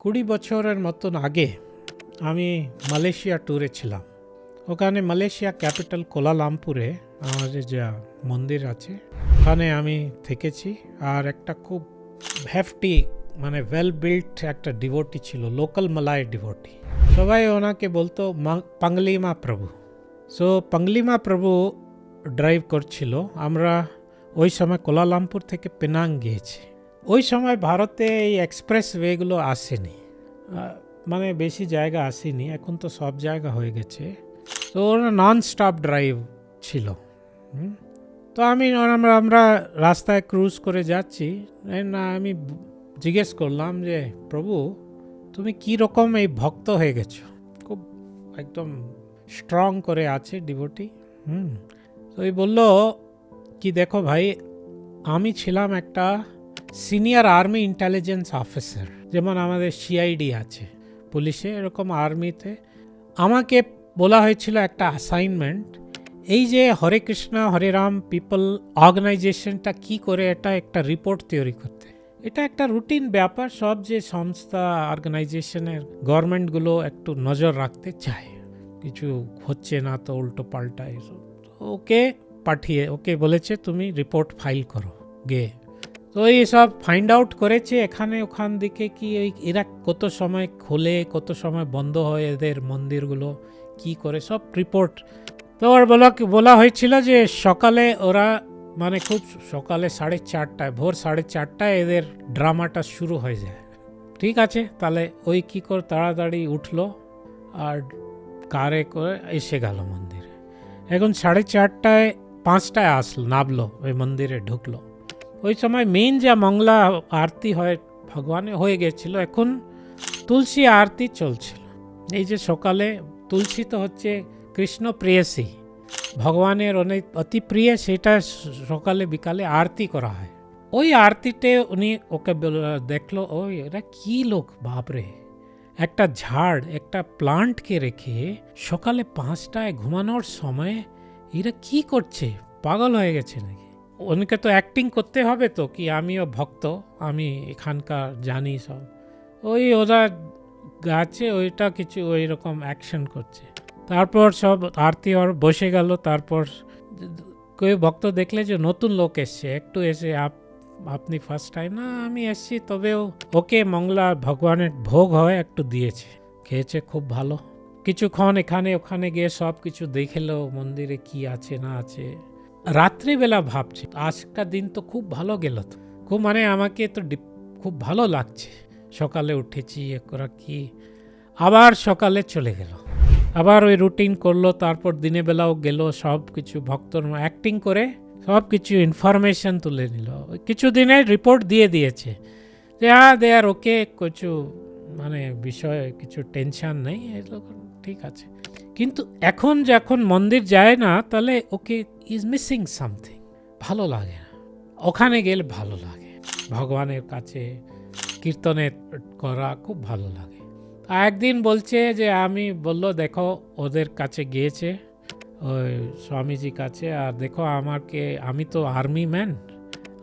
কুড়ি বছরের মতন আগে আমি মালয়েশিয়া ট্যুরে ছিলাম। ওখানে মালয়েশিয়া ক্যাপিটাল কোলালামপুরে আমাদের যা মন্দির আছে, ওখানে আমি থেকেছি আর একটা খুব হ্যাফটি মানে ওয়েল বিল্ট একটা ডিভোটি ছিল লোকাল মালায় ডিভোটি সবাই ওনাকে বলতো মা- পাংলিমা প্রভু। সো পাংলিমা প্রভু ড্রাইভ করছিল। আমরা ওই সময় কোলালামপুর থেকে পেনাং গিয়েছি। ওই সময় ভারতে এই এক্সপ্রেস ওয়েগুলো আসেনি। মানে বেশি জায়গা আসেনি, এখন তো সব জায়গা হয়ে গেছে। তো ওরা নন স্টপ ড্রাইভ ছিল তো আমি আমরা আমরা রাস্তায় ক্রুজ করে যাচ্ছি। না, আমি জিজ্ঞেস করলাম যে, প্রভু, তুমি কি রকম এই ভক্ত হয়ে গেছো? খুব একদম স্ট্রং করে আছে ডিভোটি হুম? তো এই বলল, কি দেখো ভাই, আমি ছিলাম একটা সিনিয়র আর্মি ইন্টেলিজেন্স অফিসার, যেমন আমাদের সিআইডি আছে পুলিশে, এরকম আর্মিতে। আমাকে বলা হয়েছিল একটা অ্যাসাইনমেন্ট এই যে হরে কৃষ্ণ, হরে রাম পিপল অর্গানাইজেশনটা কি করে, এটা একটা রিপোর্ট তৈরি করতে। এটা একটা রুটিন ব্যাপার, সব যে সংস্থা অর্গানাইজেশনের গভর্নমেন্টগুলো একটু নজর রাখতে চায়। কিছু হচ্ছে না তো, উল্টো পাল্টা এসব। ওকে পাঠিয়ে, ওকে বলেছে, তুমি রিপোর্ট ফাইল করো গে তো এই সব ফাইন্ড আউট করেছে, এখানে ওখান দিকে কি ওই এরা কত সময় খোলে, কত সময় বন্ধ হয় এদের মন্দিরগুলো, কি করে, সব রিপোর্ট তো ওর বলা বলা হয়েছিল যে সকালে ওরা মানে খুব সকালে সাড়ে চারটায়, ভোর সাড়ে চারটায় এদের ড্রামাটা শুরু হয়ে যায়। ঠিক আছে, তাহলে ওই কী করে তাড়াতাড়ি উঠল আর কারে করে এসে গেল মন্দিরে। এখন সাড়ে চারটায়, পাঁচটায় আসলো, নামলো, ওই মন্দিরে ঢুকলো। ওই সময় মেন যা মংলা আরতি হয় ভগবানে হয়ে গেছিল এখন তুলসী আরতি চলছিল। এই যে সকালে তুলসী তো হচ্ছে কৃষ্ণ প্রেয়সী ভগবানের অনেক অতি প্রিয়, সেটা সকালে বিকালে আরতি করা হয়। ওই আরতিতে উনি ওকে দেখল, ওই এরা কি লোক বাপরে একটা ঝাড়, একটা প্লান্টকে রেখে সকালে পাঁচটায় ঘুমানোর সময় এরা কি করছে? পাগল হয়ে গেছে নাকি? উনিকে তো অ্যাক্টিং করতে হবে তো, কি আমিও ভক্ত, আমি এখানকার জানি সব। ওই ওরা গাছে ওইটা কিছু ওই রকম অ্যাকশন করছে। তারপর সব আরতি আর বসে গেল, তারপর কেউ ভক্ত দেখলে যে নতুন লোক এসছে, একটু এসে আপ, আপনি ফার্স্ট টাইম না, আমি এসছি, তবেও ওকে মংলা ভগবানের ভোগ হয়, একটু দিয়েছে। খেয়েছে খুব ভালো। কিছুক্ষণ এখানে ওখানে গিয়ে সব কিছু দেখেলো মন্দিরে কি আছে, না আছে। রাত্রিবেলা ভাবছি, আজকার দিন তো খুব ভালো গেল তো। খুব মানে আমাকে তো খুব ভালো লাগছে। সকালে উঠেছি, এ করা কি, আবার সকালে চলে গেল। আবার ওই রুটিন করল, তারপর দিনের বেলাও গেল সব কিছু ভক্তর অ্যাক্টিং করে সব কিছু ইনফরমেশন তুলে নিল। ওই কিছু দিনের রিপোর্ট দিয়ে দিয়েছে। যে হ্যাঁ দে আর ওকে কিছু মানে বিষয়ে কিছু টেনশন নেই। এগুলো ঠিক আছে। কিন্তু এখন যখন মন্দির যায় না, তাহলে ওকে ইজ মিসিং সামথিং ভালো লাগে না। ওখানে গেলে ভালো লাগে। ভগবানের কাছে কীর্তনে করা খুব ভালো লাগে। একদিন বলছে যে, আমি বলল, দেখো, ওদের কাছে গিয়েছে। ওই স্বামীজি কাছে। আর দেখো, আমাকে, আমি তো আর্মি ম্যান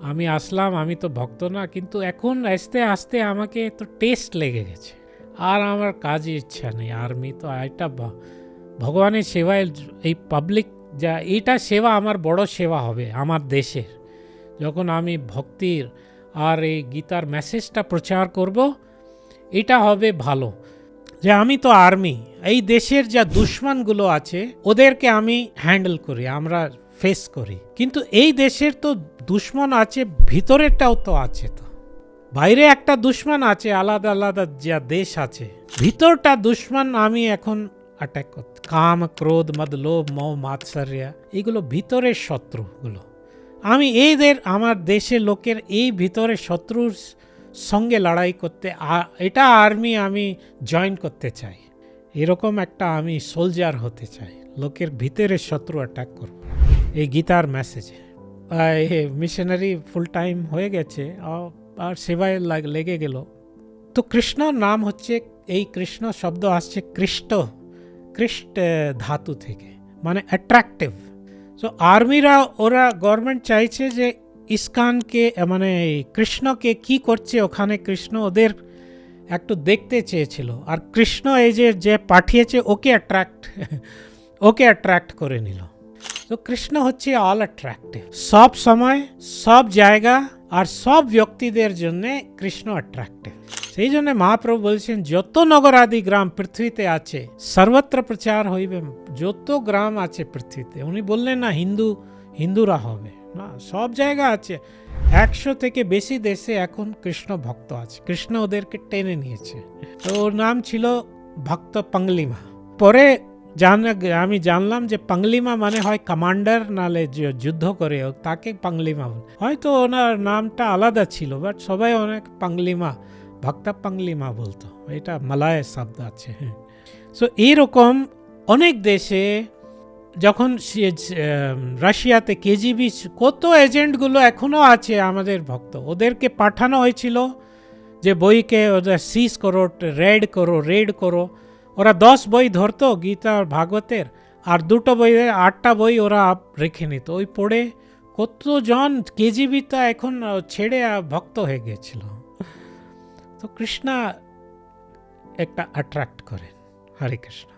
আমি আসলাম, আমি তো ভক্ত না। কিন্তু এখন আসতে আসতে আমাকে তো টেস্ট লেগে গেছে। আর আমার কাজই ইচ্ছা নেই। আর্মি তো একটা ভগবানের সেবায় এই পাবলিক যা, এইটা সেবা আমার বড় সেবা হবে আমার দেশের। যখন আমি ভক্তির আর এই গীতার মেসেজটা প্রচার করব, এটা হবে ভালো। যে আমি তো আর্মি এই দেশের যা দুশ্মনগুলো আছে, ওদেরকে আমি হ্যান্ডেল করি, আমরা ফেস করি। কিন্তু এই দেশের তো দুশ্মন আছে, ভিতরেরটাও তো আছে তো। বাইরে একটা দুশ্মন আছে, আলাদা আলাদা যা দেশ আছে, ভিতরটা দুশ্মন আমি এখন অ্যাটাক করতে। কাম, ক্রোধ, মদ, লোভ, মোহ মাৎসর্য এগুলো ভিতরের শত্রুগুলো। আমি এইদের আমার দেশের লোকের এই ভিতরে শত্রুর সঙ্গে লড়াই করতে এটা আর্মি আমি জয়েন করতে চাই। এরকম একটা আমি সোলজার হতে চাই, লোকের ভিতরের শত্রু অ্যাটাক করব। এই গীতার মেসেজে মিশনারি ফুল টাইম হয়ে গেছে আর সেবায় লাগ- লেগে গেল। তো কৃষ্ণ নাম হচ্ছে, এই কৃষ্ণ শব্দ আসছে কৃষ্ট। কৃষ্ট ধাতু থেকে মানে অ্যাট্রাকটিভ সো আর্মিরা ওরা গভর্নমেন্ট চাইছে যে ইস্কানকে মানে কৃষ্ণকে কি করছে, ওখানে কৃষ্ণ ওদের একটু দেখতে চেয়েছিল। আর কৃষ্ণ এই যে যে পাঠিয়েছে, ওকে অ্যাট্রাক্ট ওকে অ্যাট্রাক্ট করে নিল। তো কৃষ্ণ হচ্ছে অল অ্যাট্রাক্টিভ সব সময়, সব জায়গা আর সব ব্যক্তিদের জন্য কৃষ্ণ অ্যাট্রাক্টিভ সেই জন্য মহাপ্রভু বলছেন যত নগরাদি গ্রাম পৃথিবীতে আছে সর্বত্র প্রচার হইবে যত গ্রাম আছে পৃথিবীতে উনি বললেন না হিন্দু হিন্দুরা হবে না সব জায়গা আছে একশো থেকে বেশি দেশে এখন কৃষ্ণ ভক্ত আছে কৃষ্ণ ওদেরকে টেনে নিয়েছে তো ওর নাম ছিল ভক্ত পাঙ্গলিমা পরে জান আমি জানলাম যে পাঙ্গলিমা মানে হয় কমান্ডার নালে যুদ্ধ করে তাকে পাঙ্গলিমা হয়তো ওনার নামটা আলাদা ছিল বাট সবাই অনেক পাঙ্গলিমা ভক্তা পাঙ্গলিমা বলতো, এটা মালায় শব্দ আছে হ্যাঁ। সো এইরকম অনেক দেশে যখন রাশিয়াতে কেজিবি কত এজেন্টগুলো এখনও আছে আমাদের ভক্ত, ওদেরকে পাঠানো হয়েছিল যে বইকে ওদের সিজ করো রেড করো রেড করো। ওরা দশ বই ধরতো গীতা ভাগবতের, আর দুটো বই আটটা বই ওরা রেখে নিত। ওই পড়ে কতজন কেজিবিটা এখন ছেড়ে ভক্ত হয়ে গেছিল। তো কৃষ্ণা একটা অ্যাট্রাক্ট করেন হরে কৃষ্ণ।